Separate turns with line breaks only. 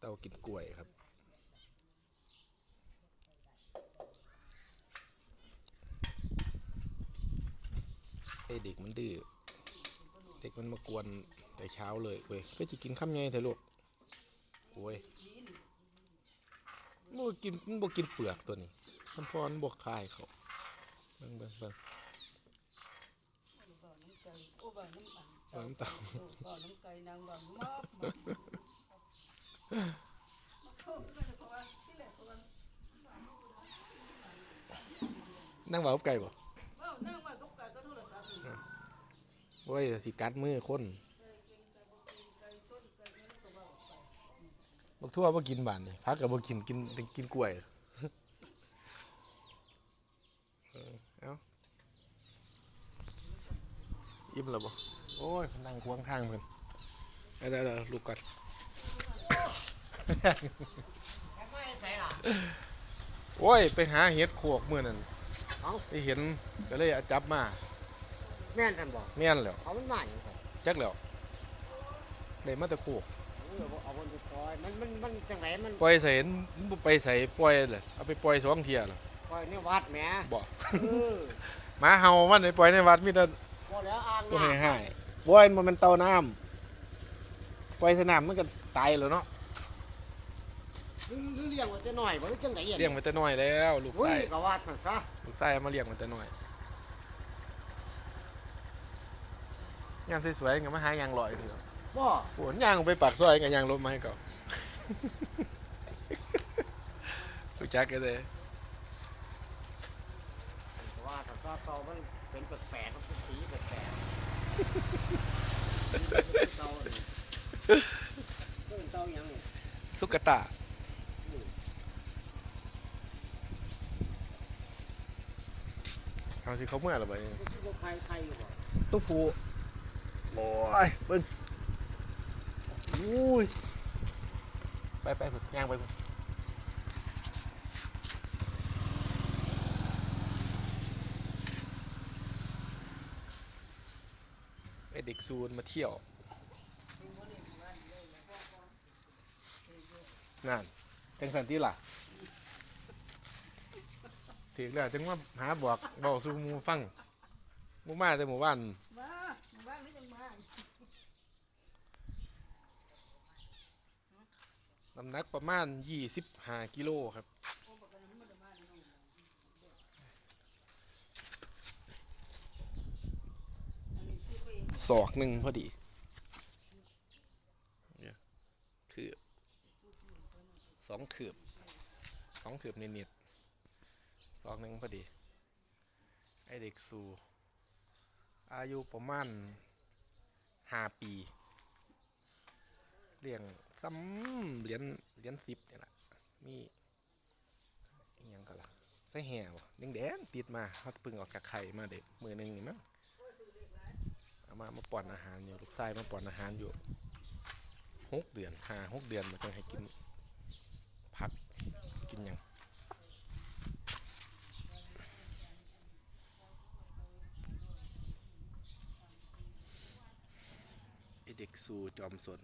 เต้ากินกล้วยครับ ไอเด็กมันดื้อ เด็กมันมากวนแต่เช้าเลยเว้ยก็จะกินข้ามไงเถอะลูกโอ้ยมันบ่กินมันบอกกินเปลือกตัวนี้มันพอมันบอกคายเขาเบิ่งเบิ่งเบิ่ง
บ่อน้ำไก่โอ้บ่อน้ำอ่าง
เบิ่งน้ำเต่า
บ่อน้ำไก่นางบ่อมอบมอบ
นั่งเบากับไก่บ่
เอ้านั่งว่ากับไก่ก็โทรศัพท์นี่
โอ้ยสิกัดมือคนบักทั่วบ่กินบานนี่พักกับบ่กินกินกินกล้วยเออเอาอิ่มแล้วบ่โอ้ยนั่งควงทางเพิ่นเอาเดี๋ยวเดี๋ยวลูกก่อน
ไม่ใส่หรอ
โอ้ย ไปหาเห็ดโขวกมื้อนั้น
เอ้า
ไปเห็นก็เลยเอาจับมา
แม่นกันบอก
แม่นแล้ว
เขามันมาอย่างไร
จักแล้วได้มาแต่โขวก
เอาคนไปปล่อยมันมันมันจังไหนมัน
ปล่อยใส่เห็นบ่ไปใส่ปล่อยเลยเอาไปปล่อยสองเที่ยแล้ว
ปล่อยในวัดแหม
บ่
เออ
หมาเห่ามันไปปล่อยในวัดมีแต่
พอแล้วอ่าง
ตัวให้
น้ำ
หายบ่อยมันเป็นเตาน้ำปล่อยสนามมันก็ตายแล้วเนาะ
หรือหรือเลี้ยงไว้แต่น้อยบ่หรือจังไหน
เลี้ยงมันแต่น้อยแล้ว ลูก
อุ้
ไส้
ยก็ว่าซั่นซะ
ลูกไส้เอามาเลี้ยงมันแต่น้อยยางสวยๆก็มาหายางลอยเถอะ
บ่
ฝนยางไปปากซอยกับยางรถมาให้เขาตุจักกันเลย
ก็ว่าซั่นซะเตามันเป็นแปลกๆมันเป็นสีแปลกๆเตานี่เอิ้นเตาหยังนี่
สุกตา เอาสิเขาเมื่อหรอไป
มันคือบ่ใครใครอยู่บ่
ตุ๊ผูโอ้ยเบิ้งอุ้ยไปไปพุ่นย่างไปพุ่นไอเด็กซูนมาเที่ยวนั่นจังสันที่ล่ะ ถึงแล้วจังว่าหาบอกบอกสู่หมูฟังหมูมาแต่หมู่บ้าน
มาบ้านไม่จังมา
น้ำหนักประมาณ25กิโลครับศอกหนึ่งพอดีเนี่ยคืบสองคืบสองคืบนิด หนึ่งพอดี ไอเด็กสูอายุประมาณห้าปีเลี้ยงซ้ำเหรียญเหรียญสิบเนี่ยแหละมีอหยังก็ล่ะใส่แห่วะแดงๆติดมาเขาพิ่งออกจากไข่มาเด็กมือหนึ่งนี่มั้งเอามามาป้อนอาหารอยู่ลูกชายมาป้อนอาหารอยู่หกเดือนห้าหกเดือนมันจะให้กินผักกินยัง เด็กสูจอมสน